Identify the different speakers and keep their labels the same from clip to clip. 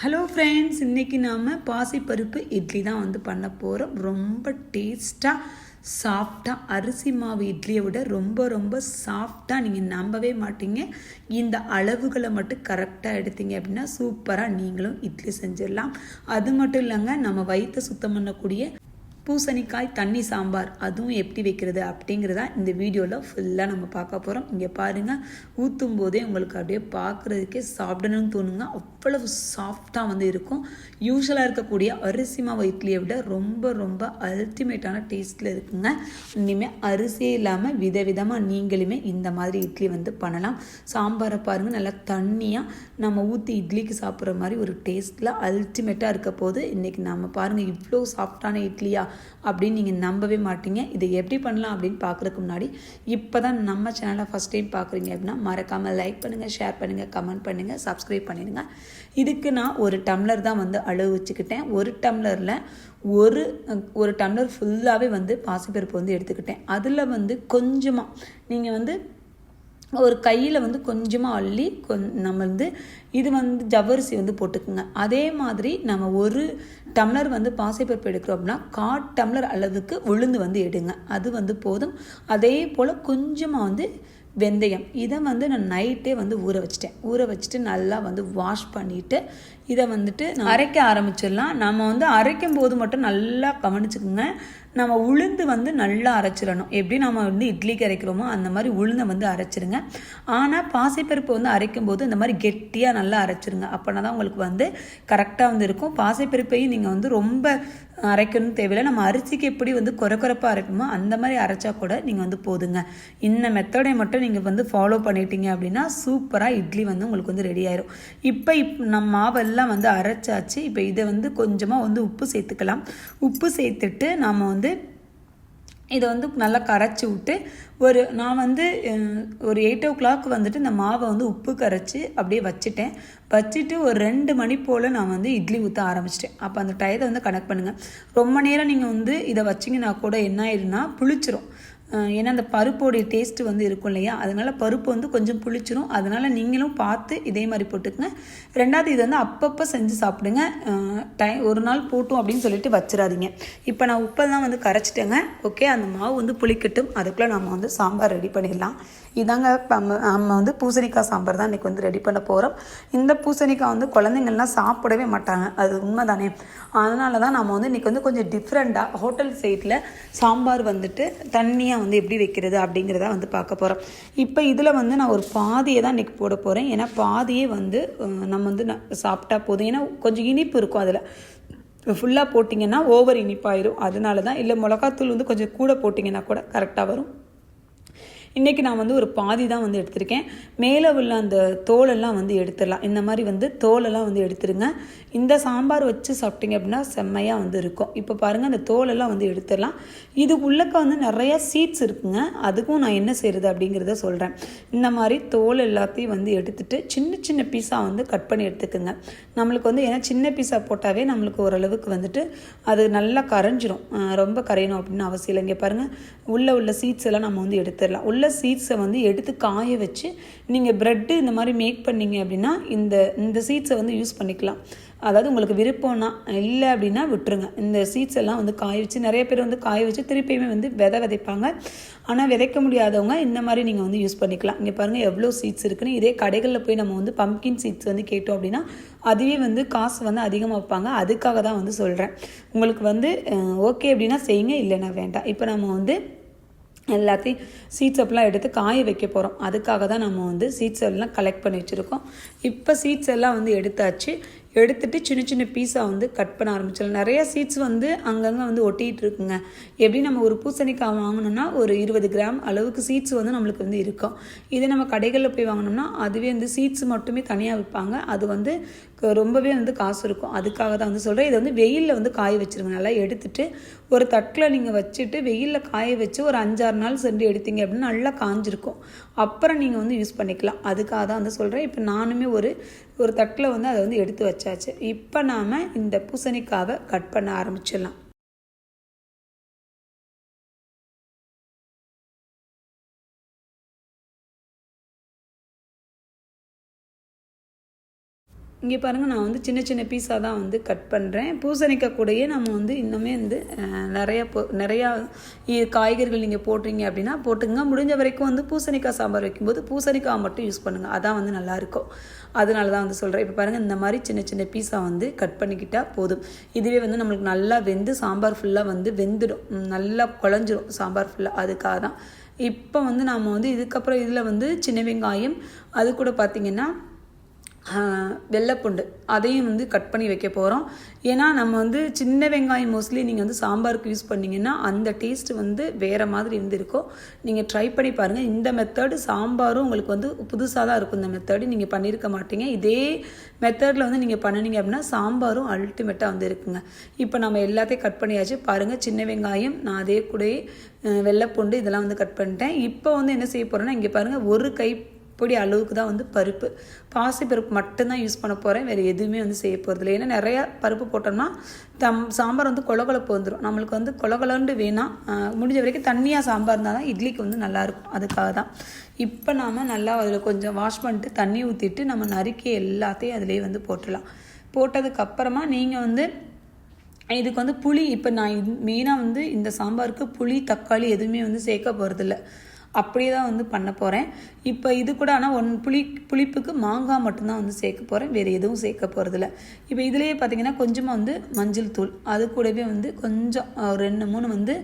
Speaker 1: Hello friends இன்றைக்கி நாம் பாசிப்பருப்பு இட்லி தான் வந்து பண்ண போகிறோம் ரொம்ப டேஸ்ட்டாக சாஃப்டாக அரிசி மாவு இட்லியை விட ரொம்ப ரொம்ப சாஃப்டாக நீங்கள் நம்பவே மாட்டீங்க. இந்த அளவுகளை மட்டும் கரெக்டாக எடுத்தீங்க அப்படின்னா சூப்பராக நீங்களும் இட்லி செஞ்சிடலாம். அது மட்டும் இல்லைங்க நம்ம வயிற்றை சுத்தம் பண்ணக்கூடிய பூசணிக்காய் தண்ணி சாம்பார் அதுவும் எப்படி வைக்கிறது அப்படிங்கிறத இந்த வீடியோவில் ஃபுல்லாக நம்ம பார்க்க போகிறோம் இங்கே பாருங்கள் ஊற்றும் போதே உங்களுக்கு அப்படியே பார்க்குறதுக்கே சாப்பிடணும்னு தோணுங்க அவ்வளவு சாஃப்டாக வந்து இருக்கும். யூஸ்வலாக இருக்கக்கூடிய அரிசி மாவு இட்லியை விட ரொம்ப ரொம்ப அல்டிமேட்டான டேஸ்ட்டில் இருக்குங்க. இனிமேல் அரிசியே இல்லாமல் விதவிதமாக நீங்களுமே இந்த மாதிரி இட்லி வந்து பண்ணலாம். சாம்பாரை பாருங்கள் நல்லா தண்ணியாக நம்ம ஊற்றி இட்லிக்கு சாப்பிட்ற மாதிரி ஒரு டேஸ்ட்டில் அல்டிமேட்டாக இருக்க போது இன்றைக்கி நம்ம பாருங்கள் இவ்வளோ சாஃப்டான இட்லியா அப்படின்னு நீங்கள் நம்பவே மாட்டீங்க. இதை எப்படி பண்ணலாம் அப்படின்னு பார்க்குறதுக்கு முன்னாடி இப்போ தான் நம்ம சேனலை ஃபஸ்ட் டைம் பார்க்குறீங்க அப்படின்னா மறக்காமல் லைக் பண்ணுங்கள் ஷேர் பண்ணுங்கள் கமெண்ட் பண்ணுங்கள் சப்ஸ்கிரைப் பண்ணிடுங்க. இதுக்கு நான் ஒரு டம்ளர் தான் வந்து அளவு வச்சுக்கிட்டேன். ஒரு டம்ளரில் ஒரு ஒரு டம்ளர் ஃபுல்லாகவே வந்து பாசிப்பருப்பு வந்து எடுத்துக்கிட்டேன். அதில் வந்து கொஞ்சமாக நீங்கள் வந்து ஒரு கையில் வந்து கொஞ்சமாக அள்ளி கொஞ் நம்ம வந்து இது வந்து ஜவ்வரிசி வந்து போட்டுக்குங்க. அதே மாதிரி நம்ம ஒரு டம்ளர் வந்து பாசைப்பருப்பு எடுக்கிறோம் அப்படின்னா காட் டம்ளர் அளவுக்கு உளுந்து வந்து எடுங்க. அது வந்து போதும். அதே போல் கொஞ்சமாக வந்து வெந்தயம். இதை வந்து நான் நைட்டே வந்து ஊற வச்சிட்டேன். ஊற வச்சுட்டு நல்லா வந்து வாஷ் பண்ணிவிட்டு இதை வந்துட்டு அரைக்க ஆரம்பிச்சிடலாம். நம்ம வந்து அரைக்கும் போது மட்டும் நல்லா கவனிச்சுக்குங்க. நம்ம உளுந்து வந்து நல்லா அரைச்சிடணும். எப்படி நம்ம வந்து இட்லிக்கு அரைக்கிறோமோ அந்த மாதிரி உளுந்தை வந்து அரைச்சிருங்க. ஆனால் பாசிப்பருப்பு வந்து அரைக்கும் போது இந்த மாதிரி கெட்டியாக நல்லா அரைச்சிருங்க. அப்படின்னா தான் உங்களுக்கு வந்து கரெக்டாக வந்து இருக்கும். பாசிப்பருப்பையும் நீங்கள் வந்து ரொம்ப அரைக்கணும்னு தேவையில்லை. நம்ம அரிசிக்கு எப்படி வந்து குறை அரைக்குமோ அந்த மாதிரி அரைச்சா கூட நீங்கள் வந்து போதுங்க. இந்த மெத்தடை மட்டும் நீங்கள் வந்து ஃபாலோ பண்ணிட்டீங்க அப்படின்னா சூப்பராக இட்லி வந்து உங்களுக்கு வந்து ரெடி ஆயிரும். இப்போ இப் நம்ம மாவெல்லாம் வந்து அரைச்சாச்சு. இப்போ இதை வந்து கொஞ்சமாக வந்து உப்பு சேர்த்துக்கலாம். உப்பு சேர்த்துட்டு நாம் வந்து வந்து இதை வந்து நல்லா கரைச்சி விட்டு ஒரு நான் வந்து ஒரு எயிட் ஓ கிளாக் வந்துட்டு இந்த மாவை வந்து உப்பு கரைச்சி அப்படியே வச்சுட்டேன். வச்சுட்டு ஒரு ரெண்டு மணி போல் நான் வந்து இட்லி ஊற்ற ஆரம்பிச்சிட்டேன். அப்போ அந்த டயத்தை வந்து கனெக்ட் பண்ணுங்கள் ரொம்ப நேரம் நீங்கள் வந்து இதை வச்சிங்கன்னா கூட என்ன ஆயிருன்னா புளிச்சிரும். ஏன்னா அந்த பருப்போடைய டேஸ்ட்டு வந்து இருக்கும் இல்லையா? அதனால் பருப்பு வந்து கொஞ்சம் புளிச்சிரும். அதனால் நீங்களும் பார்த்து இதே மாதிரி போட்டுக்கங்க. ரெண்டாவது இது வந்து அப்பப்போ செஞ்சு சாப்பிடுங்க. டைம் ஒரு நாள் போட்டும் அப்படின்னு சொல்லிட்டு வச்சிடாதீங்க. இப்போ நான் உப்பெல்லாம் வந்து கரைச்சிட்டேங்க. ஓகே? அந்த மாவு வந்து புளிக்கட்டும். அதுக்குள்ளே நம்ம வந்து சாம்பார் ரெடி பண்ணிடலாம். இதாங்க நம்ம வந்து பூசணிக்காய் சாம்பார் தான் இன்றைக்கி வந்து ரெடி பண்ண போகிறோம் இந்த பூசணிக்காய் வந்து குழந்தைங்கள்லாம் சாப்பிடவே மாட்டாங்க. அது உண்மை தானே அதனால தான் நம்ம வந்து இன்றைக்கி வந்து கொஞ்சம் டிஃப்ரெண்ட்டாக ஹோட்டல் சைட்டில் சாம்பார் வந்துட்டு தண்ணியாக வந்து எப்படி வைக்கிறது அப்படிங்கிறத வந்து பார்க்க போகிறோம் இப்போ இதில் வந்து நான் ஒரு பாதியை தான் இன்றைக்கி போட போகிறேன் ஏன்னா பாதியே வந்து நம்ம வந்து சாப்பிட்டா போதும். ஏன்னா கொஞ்சம் இனிப்பு இருக்கும் அதில். ஃபுல்லாக போட்டிங்கன்னா ஓவர் இனிப்பாயிரும். அதனால தான் இல்லை மிளகாத்தூள் வந்து கொஞ்சம் கூட போட்டிங்கன்னா கூட கரெக்டாக வரும். இன்றைக்கி நான் வந்து ஒரு பாதி தான் வந்து எடுத்திருக்கேன். மேலே உள்ள அந்த தோலெல்லாம் வந்து எடுத்துடலாம். இந்த மாதிரி வந்து தோலெல்லாம் வந்து எடுத்துருங்க. இந்த சாம்பார் வச்சு சாப்பிட்டீங்க அப்படின்னா செம்மையாக வந்து இருக்கும். இப்போ பாருங்கள் அந்த தோலெல்லாம் வந்து எடுத்துடலாம். இது உள்ளக்க வந்து நிறையா சீட்ஸ் இருக்குங்க. அதுக்கும் நான் என்ன செய்கிறது அப்படிங்கிறத சொல்கிறேன் இந்த மாதிரி தோல் எல்லாத்தையும் வந்து எடுத்துட்டு சின்ன சின்ன பீஸாக வந்து கட் பண்ணி எடுத்துக்கோங்க. நம்மளுக்கு வந்து ஏன்னா சின்ன பீஸாக போட்டாவே நம்மளுக்கு ஓரளவுக்கு வந்துட்டு அது நல்லா கரைஞ்சிரும். ரொம்ப கரையணும் அப்படின்னு அவசியம் இல்லை. இங்கே பாருங்கள் உள்ள உள்ள சீட்ஸ் எல்லாம் நம்ம வந்து எடுத்துடலாம். உள்ள சீட்ஸை வந்து எடுத்து காய வச்சு நீங்கள் ப்ரெட்டு இந்த மாதிரி மேக் பண்ணிங்க அப்படின்னா இந்த இந்த சீட்ஸை வந்து யூஸ் பண்ணிக்கலாம். அதாவது உங்களுக்கு விருப்பம்னா இல்லை அப்படின்னா விட்டுருங்க. இந்த சீட்ஸ் எல்லாம் வந்து காய வச்சு நிறைய பேர் வந்து காய வச்சு திருப்பியுமே வந்து விதை விதைப்பாங்க. ஆனால் விதைக்க முடியாதவங்க இந்த மாதிரி நீங்கள் வந்து யூஸ் பண்ணிக்கலாம். இங்கே பாருங்கள் எவ்வளோ சீட்ஸ் இருக்குன்னு. இதே கடைகளில் போய் நம்ம வந்து பம்கின் சீட்ஸ் வந்து கேட்டோம் அப்படின்னா அதுவே வந்து காசு வந்து அதிகமாக வைப்பாங்க அதுக்காக தான் வந்து சொல்கிறேன் உங்களுக்கு வந்து ஓகே அப்படின்னா செய்யுங்க இல்லைன்னா வேண்டாம். இப்போ நம்ம வந்து எல்லாத்தையும் சீட்ஸ் அப்பெல்லாம் எடுத்து காய வைக்க போகிறோம் அதுக்காக தான் நம்ம வந்து சீட்ஸ் எல்லாம் கலெக்ட் பண்ணி வச்சுருக்கோம். இப்போ சீட்ஸ் எல்லாம் வந்து எடுத்தாச்சு. எடுத்துட்டு சின்ன சின்ன பீஸாக வந்து கட் பண்ண ஆரம்பிச்சிடலாம். நிறைய சீட்ஸ் வந்து அங்கங்கே வந்து ஒட்டிகிட்டு இருக்குங்க. எப்படி நம்ம ஒரு பூசணிக்காய் வாங்கினோம்னா ஒரு இருபது கிராம் அளவுக்கு சீட்ஸ் வந்து நம்மளுக்கு வந்து இருக்கும். இதே நம்ம கடைகளில் போய் வாங்கினோம்னா அதுவே வந்து சீட்ஸ் மட்டுமே தனியாக விற்பாங்க அது வந்து ரொம்பவே வந்து காசு இருக்கும். அதுக்காக தான் வந்து சொல்கிறேன் இதை வந்து வெயிலில் வந்து காய வச்சுருங்க. நல்லா எடுத்துகிட்டு ஒரு தட்டில் நீங்கள் வச்சுட்டு வெயிலில் காய வச்சு ஒரு அஞ்சாறு நாள் சென்று எடுத்தீங்க அப்படின்னா நல்லா காஞ்சிருக்கும். அப்புறம் நீங்கள் வந்து யூஸ் பண்ணிக்கலாம். அதுக்காக தான் வந்து சொல்கிறேன் இப்போ நானுமே ஒரு ஒரு தட்டில் வந்து அதை வந்து எடுத்து வச்சாச்சு. இப்போ நாம் இந்த பூசணிக்காவை கட் பண்ண ஆரம்பிச்சிடலாம். இங்கே பாருங்கள் நான் வந்து சின்ன சின்ன பீஸாக தான் வந்து கட் பண்ணுறேன் பூசணிக்காய் கூடயே நம்ம வந்து இன்னுமே வந்து நிறையா போ நிறையா இ- காய்கறிகள் நீங்கள் போடுறீங்க அப்படின்னா போட்டுங்க முடிஞ்ச வரைக்கும் வந்து பூசணிக்காய் சாம்பார் வைக்கும்போது பூசணிக்காய் மட்டும் யூஸ் பண்ணுங்கள் அதான் வந்து நல்லாயிருக்கும் அதனால தான் வந்து சொல்கிறேன் இப்போ பாருங்கள் இந்த மாதிரி சின்ன சின்ன பீஸாக வந்து கட் பண்ணிக்கிட்டால் போதும். இதுவே வந்து நம்மளுக்கு நல்லா வெந்து சாம்பார் ஃபுல்லாக வந்து வெந்துடும். நல்லா குழஞ்சிரும் சாம்பார் ஃபுல்லாக அதுக்காக தான். இப்போ வந்து நாம் வந்து இதுக்கப்புறம் இதில் வந்து சின்ன வெங்காயம். அது கூட பார்த்திங்கன்னா வெள்ளைப்பூண்டு. அதையும் வந்து கட் பண்ணி வைக்க போகிறோம் ஏன்னா நம்ம வந்து சின்ன வெங்காயம் மோஸ்ட்லி நீங்கள் வந்து சாம்பாருக்கு யூஸ் பண்ணீங்கன்னா அந்த டேஸ்ட் வந்து வேறு மாதிரி இருந்திருக்கும். நீங்கள் ட்ரை பண்ணி பாருங்கள் இந்த மெத்தடு சாம்பாரும் உங்களுக்கு வந்து புதுசாக தான் இருக்கும். இந்த மெத்தடு நீங்கள் பண்ணியிருக்க மாட்டீங்க. இதே மெத்தடில் வந்து நீங்கள் பண்ணினீங்க அப்படின்னா சாம்பாரும் அல்டிமேட்டாக வந்து இருக்குங்க. இப்போ நம்ம எல்லாத்தையும் கட் பண்ணியாச்சு. பாருங்கள் சின்ன வெங்காயம் நான் அதே கூடயே வெள்ளைப்பூண்டு இதெல்லாம் வந்து கட் பண்ணிட்டேன். இப்போ வந்து என்ன செய்ய போகிறேன்னா இங்கே பாருங்கள் ஒரு கை பொடி அளவுக்கு தான் வந்து பருப்பு. பாசி பருப்பு மட்டும்தான் யூஸ் பண்ண போகிறேன் வேறு எதுவுமே வந்து செய்ய போகிறதில்ல ஏன்னா நிறையா பருப்பு போட்டோம்னா தம் சாம்பார் வந்து கொலகொலப்பு வந்துடும் நம்மளுக்கு வந்து கொலகொலண்டு வேணாம் முடிஞ்ச வரைக்கும் தண்ணியாக சாம்பார் இருந்தால் தான் இட்லிக்கு வந்து நல்லாயிருக்கும். அதுக்காக தான். இப்போ நாம் நல்லா அதில் கொஞ்சம் வாஷ் பண்ணிட்டு தண்ணி ஊற்றிட்டு நம்ம நறுக்கி எல்லாத்தையும் அதிலே வந்து போட்டுடலாம். போட்டதுக்கப்புறமா நீங்கள் வந்து இதுக்கு வந்து புளி இப்போ நான் மெயினாக வந்து இந்த சாம்பாருக்கு புளி தக்காளி எதுவுமே வந்து சேர்க்க போகிறதில்ல அப்படியே தான் வந்து பண்ண போகிறேன் இப்போ இது கூட ஆனால் ஒன் புளி புளிப்புக்கு மாங்காய் மட்டும்தான் வந்து சேர்க்க போகிறேன் வேறு எதுவும் சேர்க்க போகிறதில்ல இப்போ இதுலேயே பார்த்தீங்கன்னா கொஞ்சமாக வந்து மஞ்சள் தூள் அது கூடவே வந்து கொஞ்சம் ஒரு ரெண்டு மூணு வந்து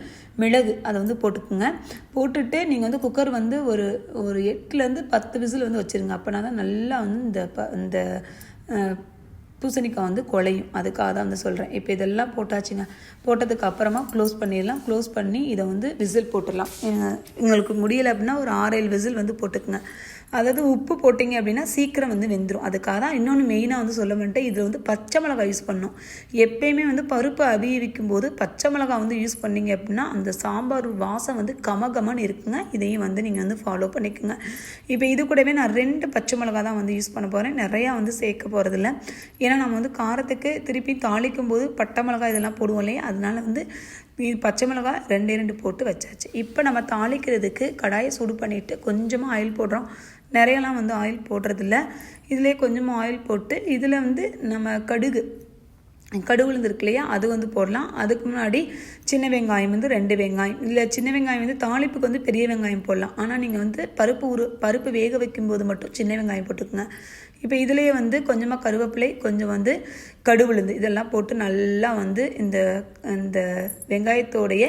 Speaker 1: மிளகு அதை வந்து போட்டுக்குங்க. போட்டுட்டு நீங்கள் வந்து குக்கர் வந்து ஒரு ஒரு எட்டுலேருந்து பத்து விசில் வந்து வச்சுருங்க. அப்போனா தான் நல்லா வந்து இந்த ப இந்த பூசணிக்காய் வந்து குழையும் அதுக்காக தான் வந்து சொல்கிறேன் இப்போ இதெல்லாம் போட்டாச்சுங்க. போட்டதுக்கு அப்புறமா க்ளோஸ் பண்ணிடலாம். க்ளோஸ் பண்ணி இதை வந்து விசில் போட்டுடலாம். எங்களுக்கு உங்களுக்கு முடியலை அப்படின்னா ஒரு ஆறு ஏழு விசில் வந்து போட்டுக்குங்க. அதாவது உப்பு போட்டிங்க அப்படின்னா சீக்கிரம் வந்து வெந்துடும் அதுக்காக தான் இன்னொன்று மெயினாக வந்து சொல்ல மாட்டேன் இதில் வந்து பச்சை மிளகாய் யூஸ் பண்ணணும் எப்பயுமே வந்து பருப்பு அவிவிக்கும் போது பச்சை மிளகாய் வந்து யூஸ் பண்ணிங்க அப்படின்னா அந்த சாம்பார் வாசம் வந்து கமகமன்னு இருக்குங்க. இதையும் வந்து நீங்கள் வந்து ஃபாலோ பண்ணிக்கோங்க. இப்போ இது கூடவே நான் ரெண்டு பச்சை மிளகாய் தான் வந்து யூஸ் பண்ண போகிறேன் நிறையா வந்து சேர்க்க போகிறதில்ல ஏன்னா நம்ம வந்து காரத்துக்கு திருப்பி தாளிக்கும் போது பட்டை மிளகாய் இதெல்லாம் போடுவோம் இல்லையா? அதனால வந்து இது பச்சை மிளகாய் ரெண்டே ரெண்டு போட்டு வச்சாச்சு. இப்போ நம்ம தாளிக்கிறதுக்கு கடாயை சூடு பண்ணிவிட்டு கொஞ்சமாக ஆயில் போடுறோம். நிறையலாம் வந்து ஆயில் போடுறதில்ல. இதிலே கொஞ்சமாக ஆயில் போட்டு இதில் வந்து நம்ம கடுகு. கடுகுளுந்து இருக்கு இல்லையா? அது வந்து போடலாம். அதுக்கு முன்னாடி சின்ன வெங்காயம் வந்து ரெண்டு வெங்காயம். இல்லை சின்ன வெங்காயம் வந்து தாளிப்புக்கு வந்து பெரிய வெங்காயம் போடலாம். ஆனால் நீங்கள் வந்து பருப்பு உரு பருப்பு வேக வைக்கும்போது மட்டும் சின்ன வெங்காயம் போட்டுக்கோங்க. இப்போ இதுலேயே வந்து கொஞ்சமாக கருவேப்பிலை கொஞ்சம் வந்து கடுகுளுந்து இதெல்லாம் போட்டு நல்லா வந்து இந்த இந்த வெங்காயத்தோடைய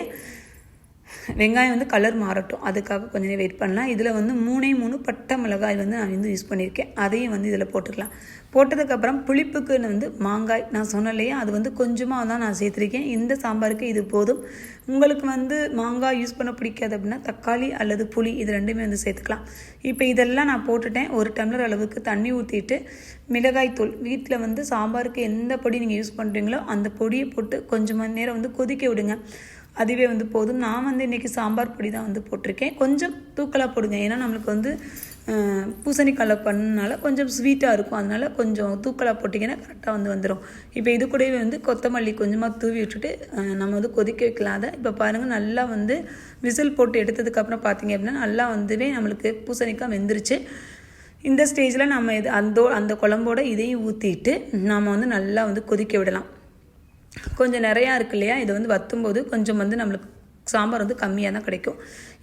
Speaker 1: வெங்காயம் வந்து கலர் மாறட்டும். அதுக்காக கொஞ்ச நேரம் வெயிட் பண்ணலாம். இதில் வந்து மூணே மூணு பட்டை மிளகாய் வந்து நான் வந்து யூஸ் பண்ணியிருக்கேன். அதையும் வந்து இதில் போட்டுக்கலாம். போட்டதுக்கப்புறம் புளிப்புக்குன்னு வந்து மாங்காய். நான் சொன்னேன் இல்லையா அது வந்து கொஞ்சமாக தான் நான் சேர்த்துருக்கேன். இந்த சாம்பாருக்கு இது போதும். உங்களுக்கு வந்து மாங்காய் யூஸ் பண்ண பிடிக்காது அப்படின்னா தக்காளி அல்லது புளி இது ரெண்டுமே வந்து சேர்த்துக்கலாம். இப்போ இதெல்லாம் நான் போட்டுட்டேன். ஒரு டம்ளர் அளவுக்கு தண்ணி ஊற்றிட்டு மிளகாய்த்தூள் வீட்டில் வந்து சாம்பாருக்கு எந்த பொடி நீங்கள் யூஸ் பண்ணுறீங்களோ அந்த பொடியை போட்டு கொஞ்சம் மணி நேரம் வந்து கொதிக்க விடுங்க. அதுவே வந்து போதும். நான் வந்து இன்றைக்கி சாம்பார் பொடி தான் வந்து போட்டிருக்கேன். கொஞ்சம் தூக்கலாக போடுங்க. ஏன்னா நம்மளுக்கு வந்து பூசணிக்காயில் பண்ணனால கொஞ்சம் ஸ்வீட்டாக இருக்கும். அதனால கொஞ்சம் தூக்கலாக போட்டிங்கன்னா கரெக்டாக வந்து வந்துடும் இப்போ இது கூடவே வந்து கொத்தமல்லி கொஞ்சமாக தூவி விட்டுட்டு நம்ம வந்து கொதிக்க வைக்கலாம் அதை இப்போ பாருங்கள் நல்லா வந்து விசில் போட்டு எடுத்ததுக்கப்புறம் பார்த்தீங்க அப்படின்னா நல்லா வந்துவே நம்மளுக்கு பூசணிக்காய் வெந்துருச்சு. இந்த ஸ்டேஜில் நம்ம இது அந்த அந்த குழம்போட இதையும் ஊற்றிட்டு நாம் வந்து நல்லா வந்து கொதிக்க விடலாம். கொஞ்சம் நிறையா இருக்கு இல்லையா? இதை வந்து வத்தும்போது கொஞ்சம் வந்து நம்மளுக்கு சாம்பார் வந்து கம்மியாக தான் கிடைக்கும்.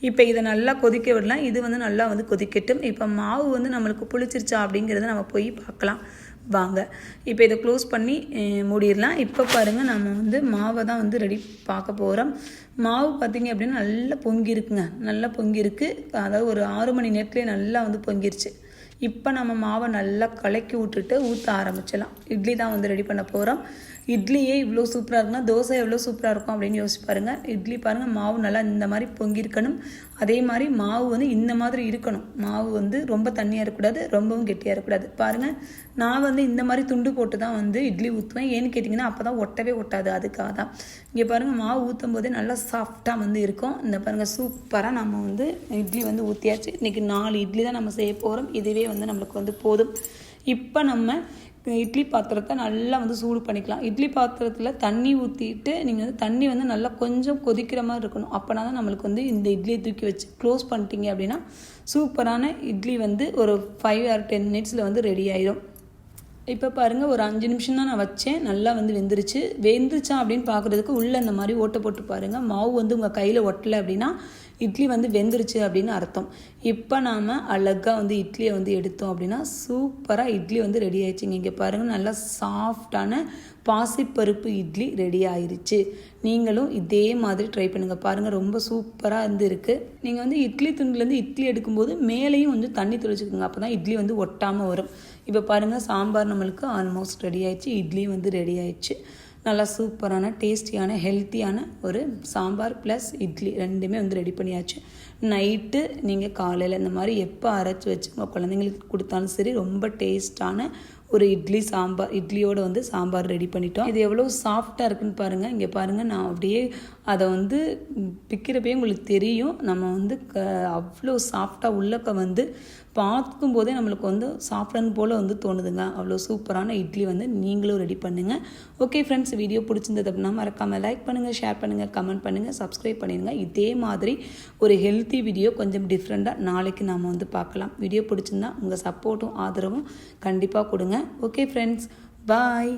Speaker 1: இப்போ இதை நல்லா கொதிக்க விடலாம். இது வந்து நல்லா வந்து கொதிக்கட்டும். இப்போ மாவு வந்து நம்மளுக்கு புளிச்சிருச்சா அப்படிங்கிறத நம்ம போய் பார்க்கலாம். வாங்க. இப்போ இதை க்ளோஸ் பண்ணி மூடிடலாம். இப்போ பாருங்கள் நம்ம வந்து மாவை தான் வந்து ரெடி பார்க்க போகிறோம் மாவு பார்த்தீங்க அப்படின்னா நல்லா பொங்கி இருக்குங்க நல்லா பொங்கியிருக்கு. அதாவது ஒரு ஆறு மணி நேரத்துலேயே நல்லா வந்து பொங்கிருச்சு. இப்போ நம்ம மாவை நல்லா கலக்கி விட்டுட்டு ஊற்ற ஆரம்பிச்சிடலாம் இட்லி தான் வந்து ரெடி பண்ண போகிறோம் இட்லியே இவ்வளோ சூப்பராக இருக்குன்னா தோசை எவ்வளோ சூப்பராக இருக்கும் அப்படின்னு யோசிச்சு பாருங்கள் இட்லி பாருங்கள் மாவு நல்லா இந்த மாதிரி பொங்கியிருக்கணும். அதே மாதிரி மாவு வந்து இந்த மாதிரி இருக்கணும். மாவு வந்து ரொம்ப தண்ணியாக இருக்கக்கூடாது ரொம்பவும் கெட்டியாக இருக்கக்கூடாது. பாருங்கள் நான் வந்து இந்த மாதிரி துண்டு போட்டு தான் வந்து இட்லி ஊற்றுவேன் ஏன்னு கேட்டிங்கன்னா அப்போ தான் ஒட்டவே ஒட்டாது. அதுக்காக தான். இங்கே பாருங்கள் மாவு ஊற்றும் போதே நல்லா சாஃப்டாக வந்து இருக்கும். இந்த பாருங்கள் சூப்பராக நம்ம வந்து இட்லி வந்து ஊற்றியாச்சு இன்றைக்கி நாலு இட்லி தான் நம்ம செய்ய போகிறோம் இதுவே வந்து நம்மளுக்கு வந்து போதும். இப்போ நம்ம இட்லி பாத்திரத்தை நல்லா வந்து சூடு பண்ணிக்கலாம். இட்லி பாத்திரத்தில் தண்ணி ஊற்றிட்டு நீங்கள் வந்து தண்ணி வந்து நல்லா கொஞ்சம் கொதிக்கிற மாதிரி இருக்கணும். அப்போனா தான் நம்மளுக்கு வந்து இந்த இட்லியை தூக்கி வச்சு க்ளோஸ் பண்ணிட்டீங்க அப்படின்னா சூப்பரான இட்லி வந்து ஒரு ஃபைவ் ஆர் டென் மினிட்ஸில் வந்து ரெடி ஆயிடும் இப்போ பாருங்கள் ஒரு அஞ்சு நிமிஷம் தான் நான் வச்சேன். நல்லா வந்து வெந்துருச்சு. வெந்துருச்சா அப்படின்னு பார்க்குறதுக்கு உள்ளே இந்த மாதிரி ஓட்டை போட்டு பாருங்கள் மாவு வந்து உங்கள் கையில் ஒட்டலை அப்படின்னா இட்லி வந்து வெந்துருச்சு அப்படின்னு அர்த்தம். இப்போ நாம் அழகாக வந்து இட்லியை வந்து எடுத்தோம் அப்படின்னா சூப்பராக இட்லி வந்து ரெடி ஆயிடுச்சுங்க. இங்கே பாருங்கள் நல்லா சாஃப்டான பாசிப்பருப்பு இட்லி ரெடி ஆயிருச்சு. நீங்களும் இதே மாதிரி ட்ரை பண்ணுங்கள் பாருங்கள் ரொம்ப சூப்பராக வந்து இருக்குது நீங்கள் வந்து இட்லி துண்டுலேருந்து இட்லி எடுக்கும்போது மேலேயும் கொஞ்சம் தண்ணி தெளிச்சுக்கோங்க. அப்போ தான் இட்லி வந்து ஒட்டாமல் வரும். இப்போ பாருங்கள் சாம்பார் நம்மளுக்கு ஆல்மோஸ்ட் ரெடி ஆயிடுச்சு. இட்லி வந்து ரெடி ஆயிடுச்சு. நல்லா சூப்பரான டேஸ்டியான ஹெல்த்தியான ஒரு சாம்பார் ப்ளஸ் இட்லி ரெண்டுமே வந்து ரெடி பண்ணியாச்சு. நைட்டு நீங்கள் காலையில் இந்த மாதிரி எப்போ அரைச்சி வச்சு உங்கள் குழந்தைங்களுக்கு கொடுத்தாலும் சரி ரொம்ப டேஸ்டான ஒரு இட்லி சாம்பார் இட்லியோடு வந்து சாம்பார் ரெடி பண்ணிட்டோம். இது எவ்வளோ சாஃப்டாக இருக்குன்னு பாருங்கள் இங்கே பாருங்கள் நான் அப்படியே அதை வந்து பிக்கிறப்பே உங்களுக்கு தெரியும். நம்ம வந்து க அவ்வளோ சாஃப்டாக உள்ளக்க வந்து பார்க்கும்போதே நம்மளுக்கு வந்து சாப்பிடணும் போல் வந்து தோணுதுங்க. அவ்வளோ சூப்பரான இட்லி வந்து நீங்களும் ரெடி பண்ணுங்கள் ஓகே ஃப்ரெண்ட்ஸ் வீடியோ பிடிச்சிருந்தது அப்படின்னா மறக்காமல் லைக் பண்ணுங்கள் ஷேர் பண்ணுங்கள் கமெண்ட் பண்ணுங்கள் சப்ஸ்கிரைப் பண்ணிடுங்க. இதே மாதிரி ஒரு ஹெல்த்தி வீடியோ கொஞ்சம் டிஃப்ரெண்ட்டாக நாளைக்கு நாம் வந்து பார்க்கலாம். வீடியோ பிடிச்சிருந்தா உங்கள் சப்போர்ட்டும் ஆதரவும் கண்டிப்பாக கொடுங்க. Okay friends bye